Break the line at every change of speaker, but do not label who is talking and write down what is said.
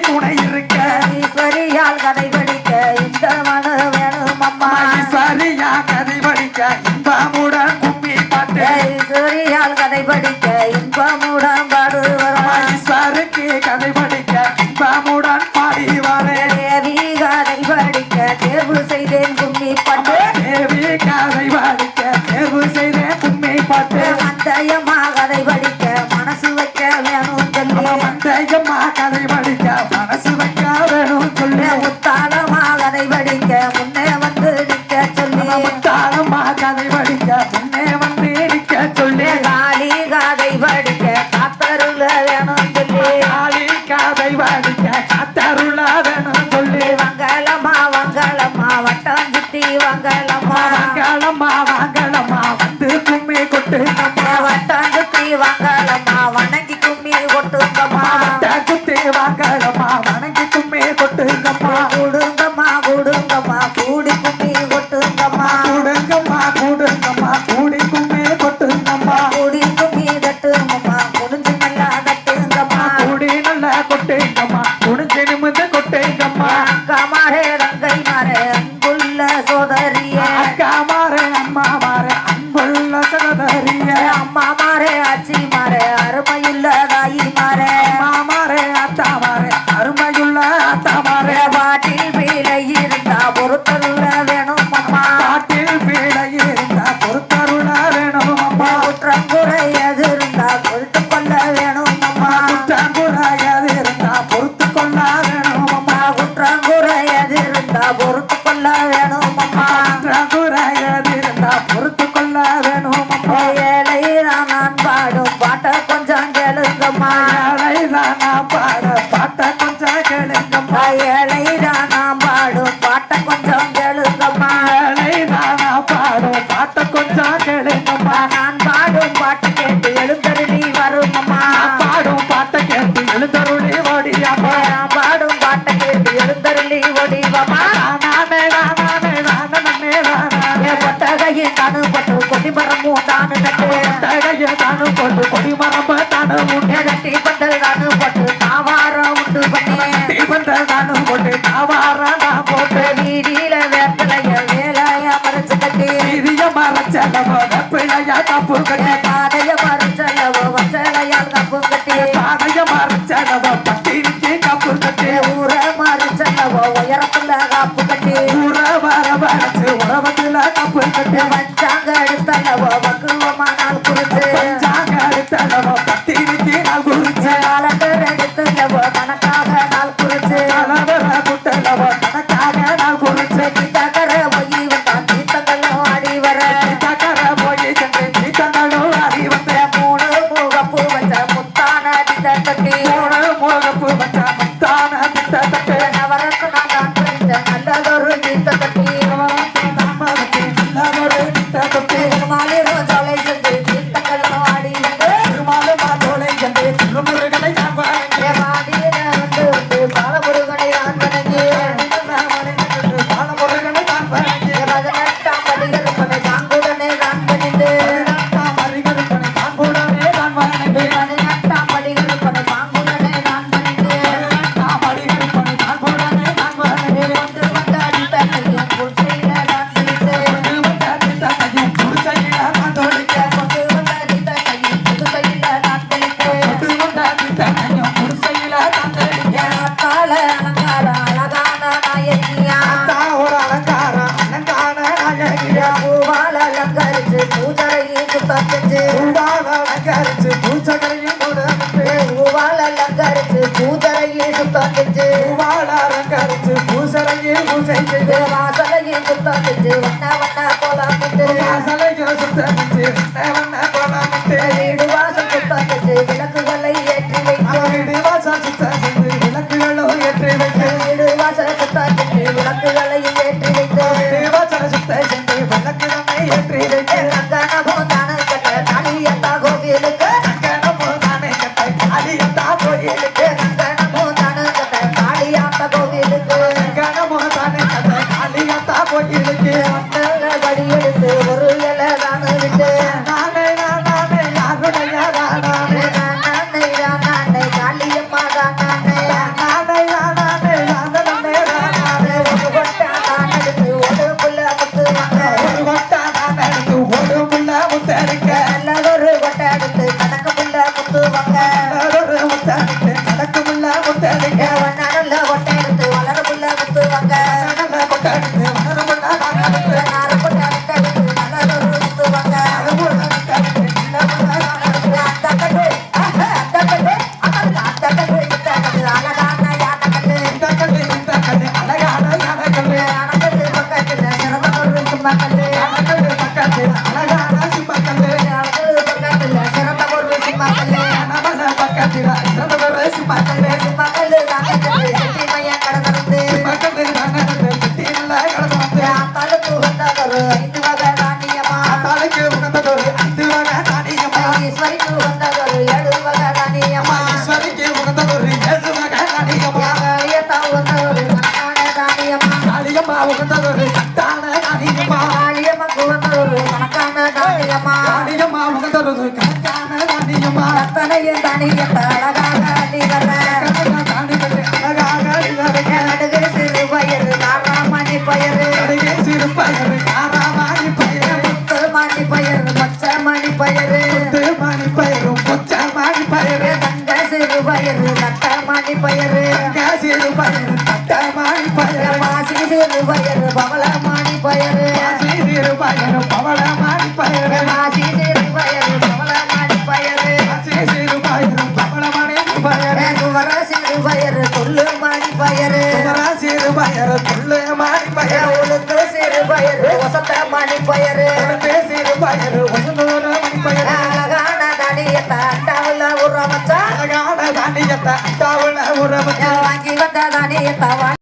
துணை இருக்க.
ஈஸ்வரியால் கதை சொல்லி
கதை படிக்க மனசு வைக்க வேணும் சொல்லி
முத்தாளமா கதை படிக்க முன்னே வந்து நிற்க சொல்லி
முத்தாளம்மா கதை படிக்க முன்னே வந்து நிற்க சொல்லி
காளி கதை படிக்க காத்தருள வேணும் சொல்லி
காளி கதை படிக்க காத்தருள வேணும் சொல்லி
வங்கலமா வங்கலமா வட்டம் சுத்தி வங்கலமா
வங்கலமா வங்கலமா வந்து கும்மி கொட்டு.
வட்டம் சுத்தி வங்கலமா வணக்கம் அன்புள்ள
சகோதரிய
அம்மா மாறே ஆச்சி மாறே அருமையுள்ள தாயி மாறே.
மாறே அத்தா மாறே அருமையுள்ள அத்தா மாறே.
பாட்டில் பீலை இருந்தா பொறுத்தருள வேணும் அம்மா.
காட்டில் பீடை இருந்தா பொறுத்தருள வேணும் அம்மா.
குற்றங்குறை எது இருந்தா பொறுத்து கொள்ள வேணும் அம்மா.
குற்றங்குறையது இருந்தா பொறுத்து கொள்ள வேணும் அம்மா.
குற்றங்குறை எது இருந்தா பொறுத்து கொள்ள வேணும் அம்மா.
குற்றங்குறையது இருந்தா பொறுத்து கொள்ள வேணும்
ஏழை நான் பாடும் பாட்டை கொஞ்சம் கேளுங்கம்மா.
ஏழை தானா பாட பாட்ட கொஞ்சம் கேளுங்கம்மா.
ஏழை நான் பாடும் பாட்டை கொஞ்சம்
தகைய தானு போட்டு கொடி மரம்ப தானு உண்டு
கட்டி பந்தல் தானு பட்டு தாவாரம் உண்டு பண்ணி.
தீபந்த தானு போட்டு தாவார நான் போட்டு.
வீதியில வேப்பலைய வேலைய மறைச்சு கட்டி.
சிறிய மரச்சலவோ பிள்ளையா தப்பு கட்டி.
பாதைய மறைச்சல்லவோ வச்சலையால் கப்பு கட்டி.
பாதைய மரச்சலவோ பட்டினிக்கு கப்பு கட்டி.
ஊர மறைச்சல்லவோ உயரத்துல காப்பு கட்டி.
ஊர வர வரைச்சு உறவத்துல கப்பு கட்டி. நான்
அலங்கரிச்சு பூஜரையும் சுத்தம் செஞ்சு
பூவால் அலங்கரிச்சு பூச்சகரையும் கொடுத்து
பூவால் அலங்கரிச்சு பூஜரையும் சுத்தம் செஞ்சு
பூவால் அலங்கரிச்சு பூசரையும் பூசை செய்து
வாசலையும் சுத்தம் செஞ்சு வண்ண வண்ண கோலம் விட்டு
வாசலையும் சுத்தமிட்டு வண்ண கோலமிட்டு
வீடு வாசல் கோவிலுக்கு
காளியம்மா உகந்ததொரு தான காளியம்மா
காளியம்மா
உகந்ததொரு கணக்கான காளியம்மா
பயிறு. மாசி சிறு பயிறு. பவள மணி பயிறு.
மாசி சிறு பயிறு. பவள மணி பயிறு.
மாசி சிறு பயிறு பவள மணி பயிறு. குவர சிறு பயிறு துள்ளு மணி பயிறு.
குமர சிறு பயிறு துள்ளு மணி பயிறு.
உளுந்து சிறு பயிறு வசத்த பயிறு.
உளுந்து சிறு பயிறு
வாங்கி வந்த தடியத்த